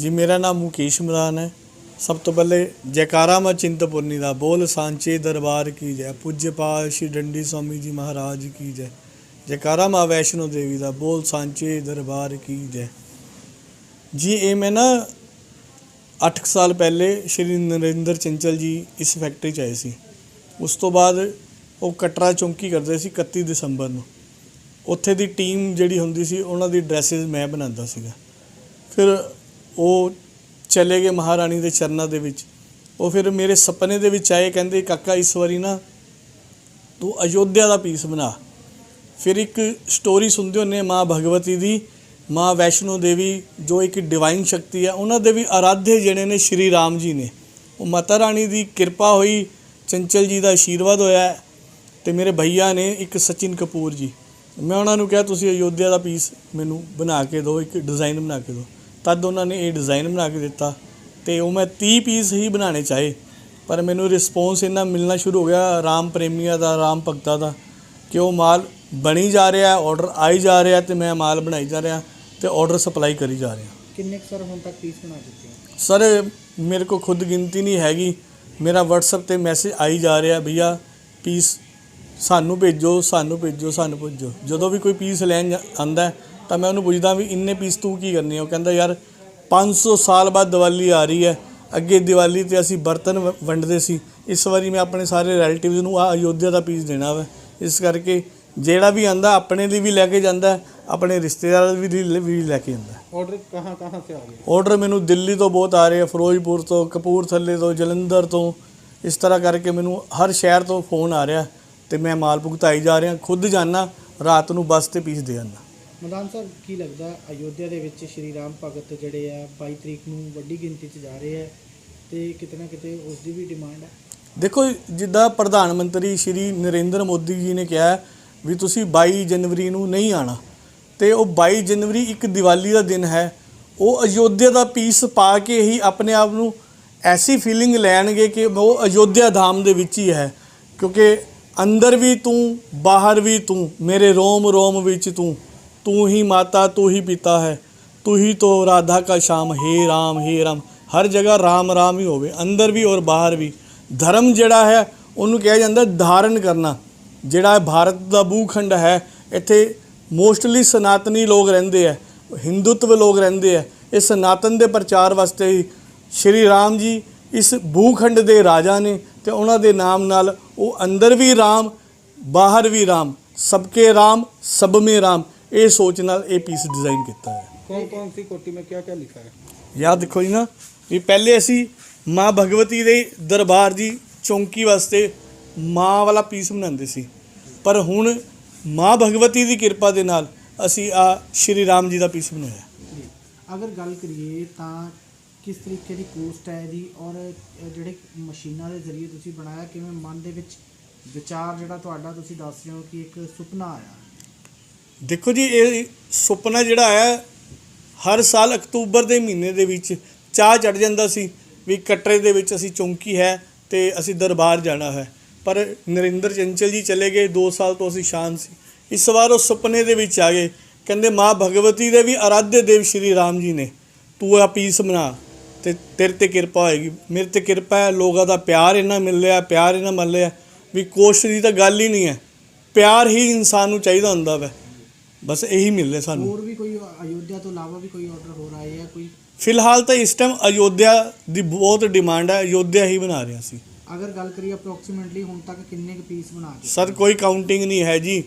ਜੀ, ਮੇਰਾ ਨਾਮ ਮੁਕੇਸ਼ ਇਮਰਾਨ ਹੈ। ਸਭ ਤੋਂ ਪਹਿਲੇ ਜੈਕਾਰਾ ਮਾ ਚਿੰਤਪੁਰਨੀ ਦਾ। ਬੋਲ ਸਾਂਚੇ ਦਰਬਾਰ ਕੀ ਜੈ ਪੁੱਜ ਪਾਲ ਸ਼੍ਰੀ ਡੰਡੀ ਸਵਾਮੀ ਜੀ ਮਹਾਰਾਜ ਕੀ ਜੈ। ਜੈਕਾਰਾ ਮਾ ਵੈਸ਼ਨੋ ਦੇਵੀ ਦਾ। ਬੋਲ ਸਾਂਚੇ ਦਰਬਾਰ ਕੀ ਜੈ। ਜੀ, ਇਹ ਮੈਂ ਨਾ 8 ਸਾਲ ਪਹਿਲੇ ਸ਼੍ਰੀ ਨਰਿੰਦਰ ਚੰਚਲ ਜੀ ਇਸ ਫੈਕਟਰੀ 'ਚ ਆਏ ਸੀ। ਉਸ ਤੋਂ ਬਾਅਦ ਉਹ ਕਟਰਾ ਚੌਂਕੀ ਕਰਦੇ ਸੀ 31 ਦਸੰਬਰ ਨੂੰ। ਉੱਥੇ ਦੀ ਟੀਮ ਜਿਹੜੀ ਹੁੰਦੀ ਸੀ, ਉਹਨਾਂ ਦੀ ਡਰੈਸਸ ਮੈਂ ਬਣਾਉਂਦਾ ਸੀਗਾ। ਫਿਰ ਉਹ ਚਲੇ ਗਏ ਮਹਾਰਾਣੀ ਦੇ ਚਰਨਾਂ ਦੇ ਵਿੱਚ। ਉਹ ਫਿਰ ਮੇਰੇ ਸੁਪਨੇ ਦੇ ਵਿੱਚ ਆਏ, ਕਹਿੰਦੇ, ਕਾਕਾ, ਇਸ ਵਾਰੀ ਨਾ ਤੂੰ ਅਯੋਧਿਆ ਦਾ ਪੀਸ ਬਣਾ। ਫਿਰ ਇੱਕ ਸਟੋਰੀ ਸੁਣਦੇ ਹੁੰਨੇ ਮਾਂ ਭਗਵਤੀ ਦੀ, ਮਾਂ ਵੈਸ਼ਨੋ ਦੇਵੀ, ਜੋ ਇੱਕ ਡਿਵਾਈਨ ਸ਼ਕਤੀ ਹੈ ਉਹਨਾਂ ਦੇ ਵੀ ਆਰਾਧੇ ਜਿਹੜੇ ਨੇ ਸ਼੍ਰੀ ਰਾਮ ਜੀ ਨੇ। ਉਹ ਮਾਤਾ ਰਾਣੀ ਦੀ ਕਿਰਪਾ ਹੋਈ, ਚੰਚਲ ਜੀ ਦਾ ਆਸ਼ੀਰਵਾਦ ਹੋਇਆ ਹੈ ਤੇ ਮੇਰੇ ਭਈਆ ਨੇ ਇੱਕ ਸਚਿਨ ਕਪੂਰ ਜੀ। ਮੈਂ ਉਹਨਾਂ ਨੂੰ ਕਿਹਾ, ਤੁਸੀਂ ਅਯੋਧਿਆ ਦਾ ਪੀਸ ਮੈਨੂੰ ਬਣਾ ਕੇ ਦਿਓ, ਇੱਕ ਡਿਜ਼ਾਈਨ ਬਣਾ ਕੇ ਦਿਓ। ਤਦ ਉਹਨਾਂ ਨੇ ਇਹ ਡਿਜ਼ਾਈਨ ਬਣਾ ਕੇ ਦਿੱਤਾ ਤੇ ਉਹ ਮੈਂ 30 ਪੀਸ ਹੀ ਬਣਾਉਣੇ ਚਾਹੇ ਪਰ ਮੈਨੂੰ ਰਿਸਪੌਂਸ ਇੰਨਾ ਮਿਲਣਾ ਸ਼ੁਰੂ ਹੋ ਗਿਆ ਰਾਮ ਪ੍ਰੇਮੀਆਂ ਦਾ ਰਾਮ ਭਗਤਾਂ ਦਾ ਕਿ ਉਹ ਮਾਲ ਬਣੀ ਜਾ ਰਿਹਾ ਆਰਡਰ ਆਈ ਜਾ ਰਿਹਾ ਤੇ ਮੈਂ ਮਾਲ ਬਣਾਈ ਜਾ ਰਿਹਾ ਤੇ ਆਰਡਰ ਸਪਲਾਈ ਕਰੀ ਜਾ ਰਿਹਾ। ਕਿੰਨੇ ਕੁ ਸਰ ਹੁਣ ਤੱਕ ਪੀਸ ਬਣਾ ਹੋ? ਸਰ ਮੇਰੇ ਕੋ ਖੁਦ ਗਿਣਤੀ ਨਹੀਂ ਹੈਗੀ। ਮੇਰਾ WhatsApp ਤੇ ਮੈਸੇਜ ਆਈ ਜਾ ਰਿਹਾ ਭਈਆ ਪੀਸ ਸਾਨੂੰ ਭੇਜੋ ਸਾਨੂੰ ਭੇਜੋ ਸਾਨੂੰ ਭੇਜੋ। ਜਦੋਂ ਵੀ ਕੋਈ ਪੀਸ ਲੈਣ ਹੈ, ਤਾਂ ਮੈਂ ਉਹਨੂੰ ਪੁੱਛਦਾ ਵੀ ਇੰਨੇ ਪੀਸ ਤੂੰ ਕੀ ਕਰਨੇ ਆ? ਉਹ ਕਹਿੰਦਾ ਯਾਰ 500 ਸਾਲ ਬਾਅਦ ਦੀਵਾਲੀ ਆ ਰਹੀ ਹੈ। ਅੱਗੇ ਦੀਵਾਲੀ ਤੇ ਅਸੀਂ ਬਰਤਨ ਵੰਡਦੇ ਸੀ। ਇਸ ਵਾਰੀ ਮੈਂ ਆਪਣੇ ਸਾਰੇ ਰਿਲੇਟਿਵਸ ਨੂੰ ਆ ਅਯੋਧਿਆ ਦਾ ਪੀਸ ਦੇਣਾ ਵਾ। ਇਸ ਕਰਕੇ ਜਿਹੜਾ ਵੀ ਆਂਦਾ ਆਪਣੇ ਲਈ ਵੀ ਲੈ ਕੇ ਜਾਂਦਾ ਹੈ, ਆਪਣੇ ਰਿਸ਼ਤੇਦਾਰਾਂ ਵੀ ਲਈ ਵੀ ਲੈ ਕੇ ਜਾਂਦਾ। ਹੈ। ਆਰਡਰ ਕਹਾਂ ਕਹਾਂ ਸੇ ਆ ਗਏ ਆਰਡਰ ਮੈਨੂੰ ਦਿੱਲੀ ਤੋਂ ਬਹੁਤ ਆ ਰਹੇ ਆ ਫਿਰੋਜ਼ਪੁਰ ਤੋਂ ਕਪੂਰਥਲੇ ਤੋਂ ਜਲੰਧਰ ਤੋਂ। ਇਸ ਤਰ੍ਹਾਂ ਕਰਕੇ ਮੈਨੂੰ ਹਰ ਸ਼ਹਿਰ ਤੋਂ ਫੋਨ ਆ ਰਿਹਾ ਤੇ ਮੈਂ ਮਾਲ ਭੁਗਤਾਈ ਜਾ ਰਿਹਾ ਖੁਦ ਜਾਣਾ ਰਾਤ ਨੂੰ ਬੱਸ ਤੇ ਪੀਸ ਦੇ ਆਉਂਦਾ ਮਦਾਨ ਸਰ ਕੀ ਲੱਗਦਾ ਅਯੋਧਿਆ ਦੇ ਵਿੱਚ ਸ਼੍ਰੀ ਰਾਮ ਭਗਤ ਜਿਹੜੇ ਆ 22 ਤਰੀਕ ਨੂੰ ਵੱਡੀ ਗਿਣਤੀ 'ਚ ਜਾ ਰਹੇ ਆ ਤੇ ਕਿਤੇ ਨਾ ਕਿਤੇ ਉਸ ਦੀ ਵੀ ਡਿਮਾਂਡ ਹੈ ਦੇਖੋ, ਜਿੱਦਾਂ ਪ੍ਰਧਾਨ ਮੰਤਰੀ ਸ਼੍ਰੀ ਨਰਿੰਦਰ ਮੋਦੀ ਜੀ ਨੇ ਕਿਹਾ ਵੀ ਤੁਸੀਂ 22 ਜਨਵਰੀ ਨੂੰ ਨਹੀਂ ਆਣਾ, ਤੇ ਉਹ 22 ਜਨਵਰੀ ਇੱਕ ਦੀਵਾਲੀ ਦਾ ਦਿਨ ਹੈ, ਉਹ ਅਯੋਧਿਆ ਦਾ ਪੀਸ ਪਾ ਕੇ ਹੀ ਆਪਣੇ ਆਪ ਨੂੰ ਐਸੀ ਫੀਲਿੰਗ ਲੈਣਗੇ ਕਿ ਉਹ ਅਯੋਧਿਆ ਧਾਮ ਦੇ ਵਿੱਚ ਹੀ ਹੈ, ਕਿਉਂਕਿ ਅੰਦਰ ਵੀ ਤੂੰ, ਬਾਹਰ ਵੀ ਤੂੰ, ਮੇਰੇ ਰੋਮ ਰੋਮ ਵਿੱਚ ਤੂੰ ਤੂੰ ਹੀ ਮਾਤਾ ਤੂੰ ਹੀ ਪਿਤਾ ਹੈ ਤੂੰ ਹੀ तो राधा का श्याम हे राम हे राम ਹਰ ਜਗ੍ਹਾ ਰਾਮ ਰਾਮ ਹੀ ਹੋਵੇ ਅੰਦਰ ਵੀ ਔਰ ਬਾਹਰ ਵੀ ਧਰਮ ਜਿਹੜਾ ਹੈ ਉਹਨੂੰ ਕਿਹਾ ਜਾਂਦਾ ਧਾਰਨ ਕਰਨਾ ਜਿਹੜਾ ਭਾਰਤ ਦਾ ਭੂਖੰਡ ਹੈ ਇੱਥੇ ਮੋਸਟਲੀ ਸਨਾਤਨੀ ਲੋਕ ਰਹਿੰਦੇ ਆ ਹਿੰਦੂਤਵ ਲੋਕ ਰਹਿੰਦੇ ਆ ਇਹ ਸਨਾਤਨ ਦੇ ਪ੍ਰਚਾਰ ਵਾਸਤੇ ਹੀ ਸ਼੍ਰੀ ਰਾਮ ਜੀ ਇਸ ਭੂਖੰਡ ਦੇ ਰਾਜਾ ਨੇ ਤੇ ਉਹਨਾਂ ਦੇ ਨਾਮ ਨਾਲ ਉਹ ਅੰਦਰ ਵੀ ਰਾਮ ਬਾਹਰ ਵੀ ਰਾਮ ਸਬਕੇ ਰਾਮ ਸਭ ਮੇ ਰਾਮ ਇਹ ਸੋਚ ਨਾਲ ਇਹ ਪੀਸ ਡਿਜ਼ਾਈਨ ਕੀਤਾ ਹੈ कौन कौन सी कोटी में क्या क्या लिखा है ਯਾਦ ਦੇਖੋ ਜੀ ਨਾ ਵੀ ਪਹਿਲੇ ਅਸੀਂ ਮਾਂ ਭਗਵਤੀ ਦੇ ਦਰਬਾਰ ਦੀ ਚੌਂਕੀ ਵਾਸਤੇ ਮਾਂ ਵਾਲਾ ਪੀਸ ਬਣਾਉਂਦੇ ਸੀ ਪਰ ਹੁਣ ਮਾਂ ਭਗਵਤੀ ਦੀ ਕਿਰਪਾ ਦੇ ਨਾਲ ਅਸੀਂ ਆ ਸ਼੍ਰੀ ਰਾਮ ਜੀ ਦਾ ਪੀਸ ਬਣਾਇਆ ਜੀ ਅਗਰ ਗੱਲ ਕਰੀਏ ਤਾਂ ਕਿਸ ਤਰੀਕੇ ਦੀ ਕੋਸਟ ਹੈ ਇਹਦੀ ਔਰ ਇਹ ਜਿਹੜੇ ਮਸ਼ੀਨਾਂ ਦੇ ਜ਼ਰੀਏ ਤੁਸੀਂ ਬਣਾਇਆ ਕਿਵੇਂ ਮਨ ਦੇ ਵਿੱਚ ਵਿਚਾਰ ਜਿਹੜਾ ਤੁਹਾਡਾ ਤੁਸੀਂ ਦੱਸ ਰਹੇ ਹੋ ਕਿ ਇੱਕ ਸੁਪਨਾ ਆਇਆ ਦੇਖੋ ਜੀ, ਇਹ ਸੁਪਨਾ ਜਿਹੜਾ ਹੈ, ਹਰ ਸਾਲ ਅਕਤੂਬਰ ਦੇ ਮਹੀਨੇ ਦੇ ਵਿੱਚ ਚਾਹ ਚੜ ਜਾਂਦਾ ਸੀ ਵੀ ਕਟਰੇ ਦੇ ਵਿੱਚ ਅਸੀਂ ਚੌਂਕੀ ਹੈ ਤੇ ਅਸੀਂ ਦਰਬਾਰ ਜਾਣਾ ਹੈ। ਪਰ ਨਰਿੰਦਰ ਚੰਚਲ ਜੀ ਚਲੇ ਗਏ 2 ਸਾਲ ਤੋਂ ਅਸੀਂ ਸ਼ਾਂਤ ਸੀ। ਇਸ ਵਾਰ ਉਹ ਸੁਪਨੇ ਦੇ ਵਿੱਚ ਆ ਗਏ। ਕਹਿੰਦੇ ਮਾਂ ਭਗਵਤੀ ਦੇ ਵੀ ਆਰਾਧਿਆ ਦੇਵ ਸ਼੍ਰੀ ਰਾਮ ਜੀ ਨੇ। ਤੂੰ ਆ ਪੀਸ ਬਣਾ ਤੇ ਤੇਰੇ ਤੇ ਕਿਰਪਾ ਹੋਏਗੀ। ਮੇਰੇ ਤੇ ਕਿਰਪਾ ਹੈ, ਲੋਕਾਂ ਦਾ ਪਿਆਰ ਇਹਨਾਂ ਮਿਲ ਰਿਹਾ, ਪਿਆਰ ਇਹਨਾਂ ਮਿਲ ਲਿਆ ਵੀ ਕੋਸ਼ਿਸ਼ ਦੀ ਤਾਂ ਗੱਲ ਹੀ ਨਹੀਂ ਹੈ। ਪਿਆਰ ਹੀ ਇਨਸਾਨ ਨੂੰ ਚਾਹੀਦਾ ਹੁੰਦਾ ਵੈ। ਬਸ ਇਹੀ ਮਿਲ ਰਿਹਾ ਸਾਨੂੰ। ਹੋਰ ਵੀ ਕੋਈ ਅਯੋਧਿਆ ਤੋਂ ਇਲਾਵਾ ਵੀ ਕੋਈ ਆਰਡਰ ਹੋ ਰਿਹਾ ਹੈ ਕੋਈ? ਫਿਲਹਾਲ ਤਾਂ ਇਸ ਟਾਈਮ ਅਯੋਧਿਆ ਦੀ ਬਹੁਤ ਡਿਮਾਂਡ ਹੈ ਅਯੋਧਿਆ ਹੀ ਬਣਾ ਰਿਹਾ ਸੀ। ਅਗਰ ਗੱਲ ਕਰੀਏ ਅਪਰੋਕਸੀਮੇਟਲੀ ਹੁਣ ਤੱਕ ਕਿੰਨੇ ਕੁ ਪੀਸ ਬਣਾ ਚੁੱਕੇ ਸਰ ਕੋਈ ਕਾਊਂਟਿੰਗ ਨਹੀਂ ਹੈ ਜੀ।